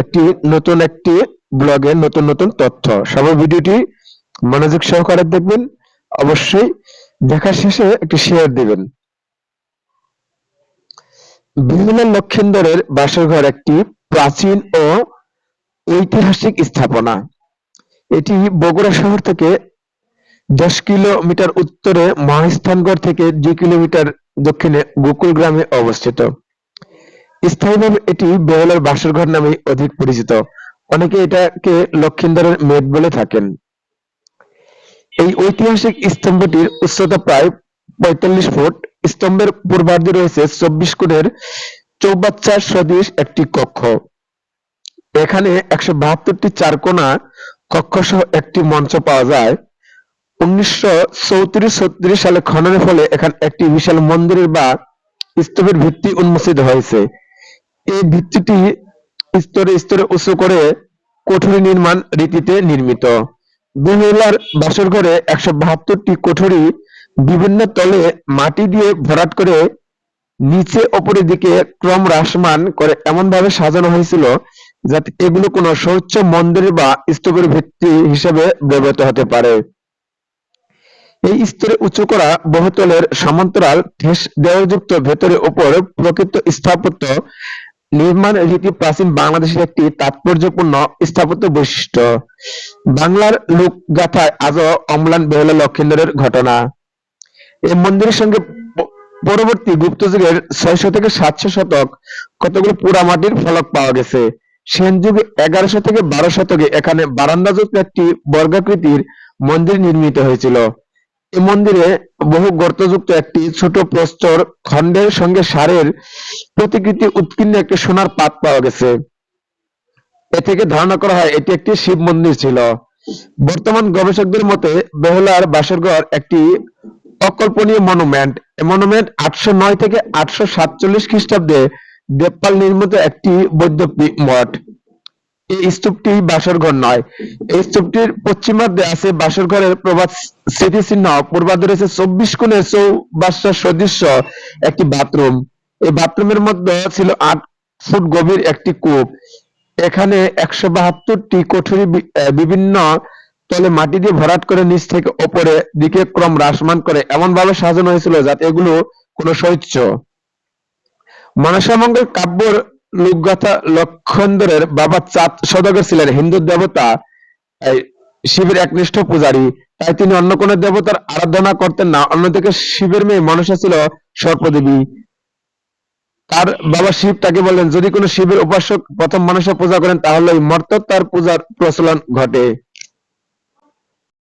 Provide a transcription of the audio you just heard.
একটি নতুন একটি ব্লগে নতুন নতুন তথ্য। সবাই ভিডিওটি মনোযোগ সহকারে দেখবেন। অবশ্যই দেখা শেষে একটি শেয়ার দিবেন। বিভিন্ন লক্ষিন্দরের বাসরঘর একটি প্রাচীন ও ঐতিহাসিক স্থাপনা। এটি বগুড়া শহর থেকে দশ কিলোমিটার উত্তরে মহাস্থানগড় থেকে দুই কিলোমিটার দক্ষিণে গোকুল গ্রামে অবস্থিত। স্থায়ীভাবে এটি বেহুলার বাসরঘর নামে অধিক পরিচিত। অনেকে এটাকে লক্ষিন্দরের মেট বলে থাকেন। এই ঐতিহাসিক স্তম্ভটির উচ্চতা প্রায় পঁয়তাল্লিশ ফুট। স্তম্ভের পূর্বার্ধে রয়েছে চব্বিশ কোণের চৌবাচ্চার সদৃশ একটি কক্ষ। এখানে একশো বাহাত্তরটি চারকোনা কক্ষ সহ একটি মঞ্চ পাওয়া যায়। উনিশশো সালে খননের ফলে এখানে একটি বিশাল মন্দিরের বা স্তূপের ভিত্তি উন্মোচিত হয়েছে। এই ভিত্তিটি স্তরে স্তরে উঁচু করে কোঠরি নির্মাণ রীতিতে নির্মিত। বেহুলার বাসরঘরে একশো বাহাত্তরটি কোঠরি বিভিন্ন তলে মাটি দিয়ে ভরাট করে নিচে ওপরের দিকে ক্রম হ্রাসমান করে এমন ভাবে সাজানো হয়েছিল যাতে এগুলো কোনো সুউচ্চ মন্দির বা স্তূপের ভিত্তি হিসেবে ব্যবহৃত হতে পারে। এই স্তরে উঁচু করা বহুতলের সমান্তরাল ঠেস দেওয়ালযুক্ত ভেতরে ওপর প্রকৃত স্থাপত্য নির্মাণ রীতি প্রাচীন বাংলাদেশের একটি তাৎপর্যপূর্ণ স্থাপত্য বৈশিষ্ট্য। বাংলার লোকগাথায় আজও অম্লান বেহুলা লক্ষিন্দরের ঘটনা। এই মন্দিরের সঙ্গে পরবর্তী গুপ্ত যুগের ছয়শো থেকে সাতশো শতক কতগুলো পোড়ামাটির ফলক পাওয়া গেছে? সেন যুগে এগারোশো থেকে বারো শতকে এখানে বারান্দাযুক্ত একটি বর্গাকৃতির মন্দির নির্মিত হয়েছিল। এই মন্দিরে বহু গর্তযুক্ত একটি ছোট প্রস্তর খণ্ডের সঙ্গে সারের প্রতিকৃতি উৎকীর্ণ একটি সোনার পাত পাওয়া গেছে। এ থেকে ধারণা করা হয় এটি একটি শিব মন্দির ছিল। বর্তমান গবেষকদের মতে বেহুলার বাসরঘর একটি অকল্পনীয় মনুমেন্ট। এই মনুমেন্ট আটশো নয় থেকে আটশো সাতচল্লিশ খ্রিস্টাব্দে দেবপাল নির্মিত একটি বৌদ্ধ মঠ। এই স্তূপটি বাসরঘর নয়। এই স্তূপটির পশ্চিমার্ধে আছে বাসরঘরের প্রবাদ স্মৃতিচিহ্ন। পূর্বার্ধে রয়েছে চব্বিশ কোণের চৌবাচ্চা সদৃশ্য একটি বাথরুম। এই বাথরুমের মধ্যে ছিল আট ফুট গভীর একটি কূপ। এখানে একশো বাহাত্তরটি কোঠরি বিভিন্ন তলে মাটি দিয়ে ভরাট করে নিচ থেকে ওপরে দিকে ক্রম হ্রাসমান করে। এমন ভাবে সাজানো হয়েছিল যাতে এগুলো কোনো শৈত্য মনসামঙ্গল কাব্যর লোকগাথা লক্ষণদরের বাবা চাঁদ সদাগর ছিলেন, হিন্দু দেবতা শিবের একনিষ্ঠ পূজারী। তাই তিনি অন্য কোন দেবতার আরাধনা করতেন না, অন্যদিকে শিবের মেয়ে মনসা ছিল সর্পদেবী তার বাবা শিব তাকে বললেন, যদি কোনো শিবের উপাসক প্রথম মানুষের পূজা করেন, তাহলে মর্ত তার পূজার প্রচলন ঘটে।